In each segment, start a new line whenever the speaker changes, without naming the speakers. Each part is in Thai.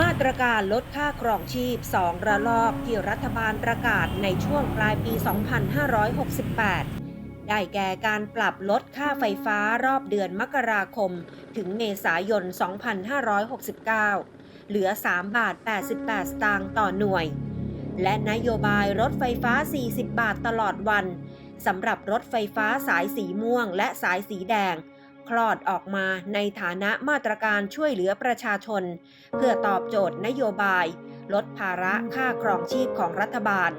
มาตรการลดค่าครองชีพ 2 ระลอกที่รัฐบาลประกาศในช่วงปลายปี 2568 ได้แก่การปรับลดค่าไฟฟ้ารอบเดือนมกราคม ถึงเมษายน 2569 เหลือ 3 บาท 88 สตางค์ต่อหน่วย และนโยบายรถไฟฟ้า 40 บาทตลอดวันสำหรับรถไฟฟ้าสายสีม่วงและสายสีแดง คลอดออกมาในฐานะมาตรการช่วยเหลือประชาชน เพื่อตอบโจทย์นโยบาย ลดภาระค่าครองชีพของรัฐบาล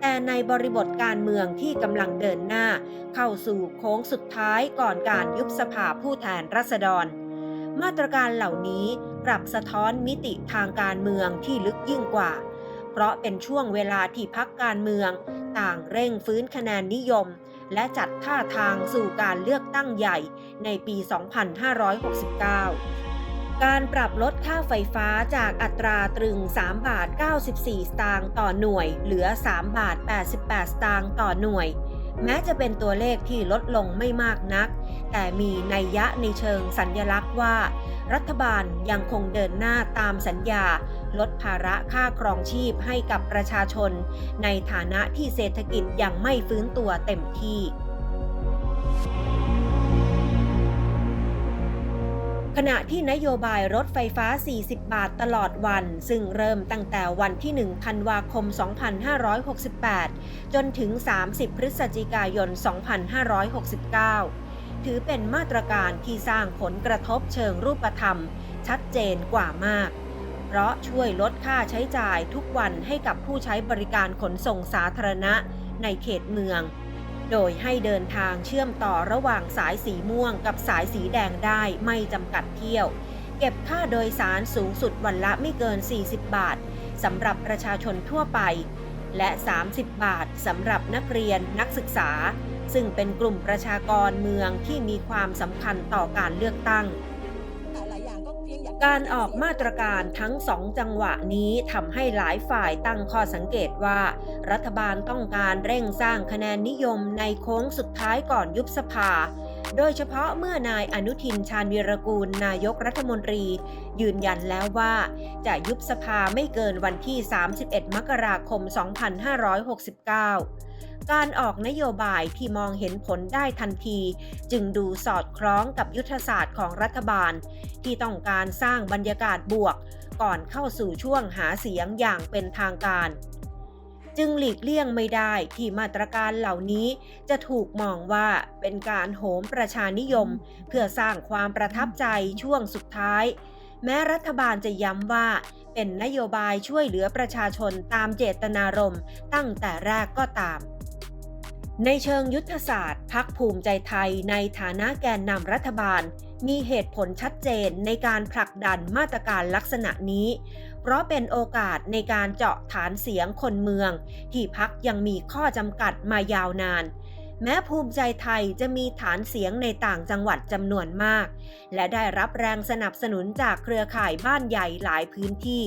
แต่ในบริบทการเมืองที่กำลังเดินหน้า เข้าสู่โค้งสุดท้ายก่อนการยุบสภาผู้แทนราษฎร มาตรการเหล่านี้กลับสะท้อนมิติทางการเมืองที่ลึกยิ่งกว่า เพราะเป็นช่วงเวลาที่พักการเมือง ต่างเร่งฟื้นคะแนนนิยม และจัดท่าทางสู่การเลือกตั้งใหญ่ในปี 2569 การปรับลดค่าไฟฟ้าจากอัตราตรึง 3 บาท 94 สตางค์ต่อหน่วย เหลือ 3 บาท 88 สตางค์ต่อหน่วย แม้จะเป็นตัวเลขที่ลดลงไม่มากนัก แต่มีนัยยะในเชิงสัญญลักษณ์ว่า รัฐบาลยังคงเดินหน้าตามสัญญา ลดภาระค่าครองชีพให้กับประชาชน ในฐานะที่เศรษฐกิจยังไม่ฟื้นตัวเต็มที่ขณะที่นโยบายรถไฟฟ้า 40 บาทตลอดวัน ซึ่งเริ่มตั้งแต่วันที่ 1 ธันวาคม 2568 จนถึง 30 พฤศจิกายน 2569 ถือเป็นมาตรการที่สร้างผลกระทบเชิงรูปธรรม ชัดเจนกว่ามาก เพราะช่วยลดค่าใช้จ่ายทุกวันให้กับผู้ใช้บริการขนส่งสาธารณะในเขตเมือง โดยให้เดินทางเชื่อมต่อระหว่างสายสีม่วงกับสายสีแดงได้ไม่จำกัดเที่ยว เก็บค่าโดยสารสูงสุดวันละไม่เกิน 40 บาทสำหรับประชาชนทั่วไป และ 30 บาทสำหรับนักเรียนนักศึกษา ซึ่งเป็นกลุ่มประชากรเมืองที่มีความสำคัญต่อการเลือกตั้ง การออกมาตรการทั้งสองจังหวะนี้ทำให้หลายฝ่ายตั้งข้อสังเกตว่า รัฐบาลต้องการเร่งสร้างคะแนนนิยมในโค้งสุดท้ายก่อนยุบสภา โดยเฉพาะเมื่อนายอนุทินชาญวีรกูลนายกรัฐมนตรี ยืนยันแล้วว่า จะยุบสภาไม่เกินวันที่ 31 มกราคม 2569 การออกนโยบายที่มองเห็นผลได้ทันที จึงดูสอดคล้องกับยุทธศาสตร์ของรัฐบาล ที่ต้องการสร้างบรรยากาศบวก ก่อนเข้าสู่ช่วงหาเสียงอย่างเป็นทางการ จึงหลีกเลี่ยงไม่ได้ที่มาตรการเหล่านี้จะถูกมองว่าเป็นการโหมประชานิยม เพื่อสร้างความประทับใจช่วงสุดท้าย แม้รัฐบาลจะย้ำว่าเป็นนโยบายช่วยเหลือประชาชนตามเจตนารมณ์ตั้งแต่แรกก็ตาม ในเชิงยุทธศาสตร์ พักภูมิใจไทยในฐานะแกนนำรัฐบาล มีเหตุผลชัดเจนในการผลักดันมาตรการลักษณะนี้ เพราะเป็นโอกาสในการเจาะฐานเสียงคนเมือง ที่พักยังมีข้อจำกัดมายาวนาน แม้ภูมิใจไทยจะมีฐานเสียงในต่างจังหวัดจำนวนมาก และได้รับแรงสนับสนุนจากเครือข่ายบ้านใหญ่หลายพื้นที่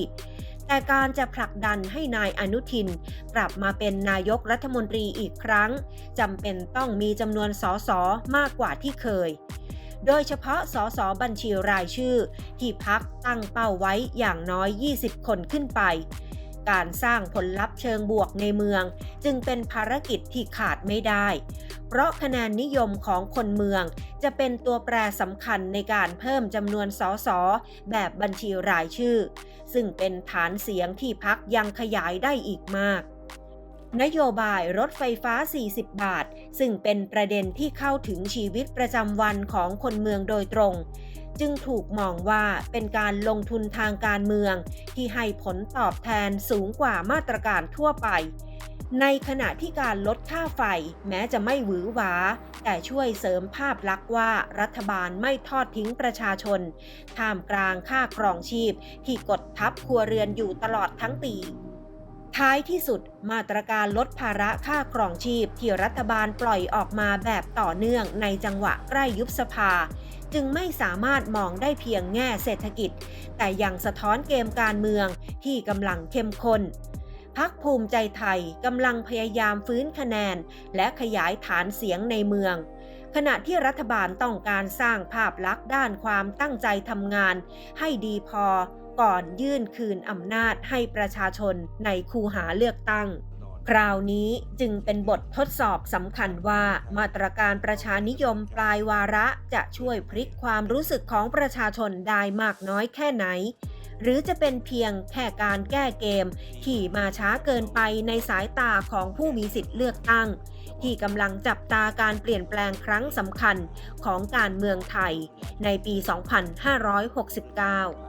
แต่การจะผลักดันให้นายอนุทิน กลับมาเป็นนายกรัฐมนตรีอีกครั้งจำเป็นต้องมีจำนวนสสมากกว่าที่เคย โดยเฉพาะสสบัญชีรายชื่อ ที่พักตั้งเป้าไว้อย่างน้อย 20 คนขึ้นไป การสร้างผลลัพธ์เชิงบวกในเมือง จึงเป็นภารกิจที่ขาดไม่ได้ เพราะคะแนนนิยมของคนเมือง จะเป็นตัวแปรสำคัญในการเพิ่มจำนวนสสแบบบัญชีรายชื่อ ซึ่งเป็นฐานเสียงที่พักยังขยายได้อีกมากนโยบายรถไฟฟ้า 40 บาท ซึ่งเป็นประเด็นที่เข้าถึงชีวิตประจำวันของคนเมืองโดยตรง จึงถูกมองว่าเป็นการลงทุนทางการเมือง ที่ให้ผลตอบแทนสูงกว่ามาตรการทั่วไป ในขณะที่การลดค่าไฟแม้จะไม่หวือหวา แต่ช่วยเสริมภาพลักษณ์ว่ารัฐบาลไม่ทอดทิ้งประชาชน ท่ามกลางค่าครองชีพ ที่กดทับครัวเรือนอยู่ตลอดทั้งปี ท้ายที่สุดมาตรการลดภาระค่าครองชีพที่รัฐบาลปล่อยออกมาแบบต่อเนื่องในจังหวะใกล้ยุบสภา จึงไม่สามารถมองได้เพียงแง่เศรษฐกิจ แต่ยังสะท้อนเกมการเมืองที่กำลังเข้มข้น พักภูมิใจไทยกำลังพยายามฟื้นคะแนน และขยายฐานเสียงในเมือง ขณะที่รัฐบาลต้องการสร้างภาพลักษณ์ด้านความตั้งใจทำงาน ให้ดีพอก่อนยื่นคืนอำนาจให้ประชาชนในคูหาเลือกตั้ง คราวนี้จึงเป็นบททดสอบสำคัญว่ามาตรการประชานิยมปลายวาระจะช่วยพลิกความรู้สึกของประชาชนได้มากน้อยแค่ไหน หรือจะเป็นเพียงแค่การแก้เกม ที่มาช้าเกินไปในสายตาของผู้มีสิทธิ์เลือกตั้ง ที่กำลังจับตาการเปลี่ยนแปลงครั้งสำคัญของการเมืองไทยในปี 2569